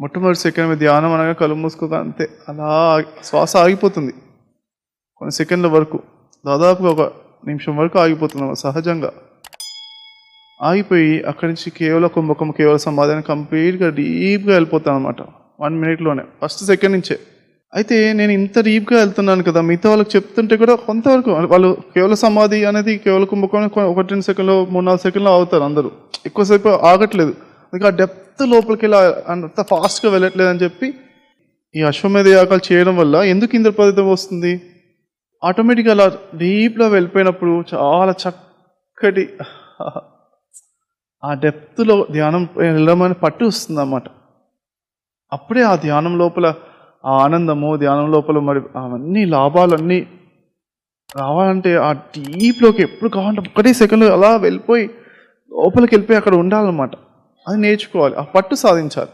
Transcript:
మొట్టమొదటి సెకండ్ మీద ధ్యానం అనగా కళ్ళు మూసుకోగా అంతే. అలా శ్వాస ఆగిపోతుంది. కొన్ని సెకండ్ల వరకు దాదాపుగా ఒక నిమిషం వరకు ఆగిపోతుంది సహజంగా. ఆగిపోయి అక్కడి నుంచి కేవలం కుంభకం కేవలం సమాధానం కంప్లీట్గా డీప్గా వెళ్ళిపోతాను అనమాట వన్ మినిట్లోనే ఫస్ట్ సెకండ్ నుంచే. అయితే నేను ఇంత డీప్గా వెళ్తున్నాను కదా మిగతా వాళ్ళకి చెప్తుంటే కూడా కొంతవరకు వాళ్ళు కేవల సమాధి అనేది కేవల కుంభకోణం ఒకటి రెండు సెకండ్లో మూడు నాలుగు సెకండ్లో అవుతారు అందరూ. ఎక్కువసేపు ఆగట్లేదు. ఇంకా ఆ డెప్త్ లోపలికి వెళ్ళి అంత ఫాస్ట్గా వెళ్ళట్లేదు అని చెప్పి ఈ అశ్వమేధ యాగాలు చేయడం వల్ల ఎందుకు ఇంద్రపదితం వస్తుంది? ఆటోమేటిక్గా అలా డీప్లో వెళ్ళిపోయినప్పుడు చాలా చక్కటి ఆ డెప్త్లో ధ్యానం వెళ్ళమని పట్టు వస్తుంది అన్నమాట. అప్పుడే ఆ ధ్యానం లోపల ఆ ఆనందము ధ్యానం లోపల మరి అవన్నీ లాభాలన్నీ రావాలంటే ఆ డీప్లోకి ఎప్పుడు కావాలంటే ఒకటే సెకండ్ అలా వెళ్ళిపోయి లోపలికి వెళ్ళిపోయి అక్కడ ఉండాలన్నమాట. అది నేర్చుకోవాలి. ఆ పట్టు సాధించాలి.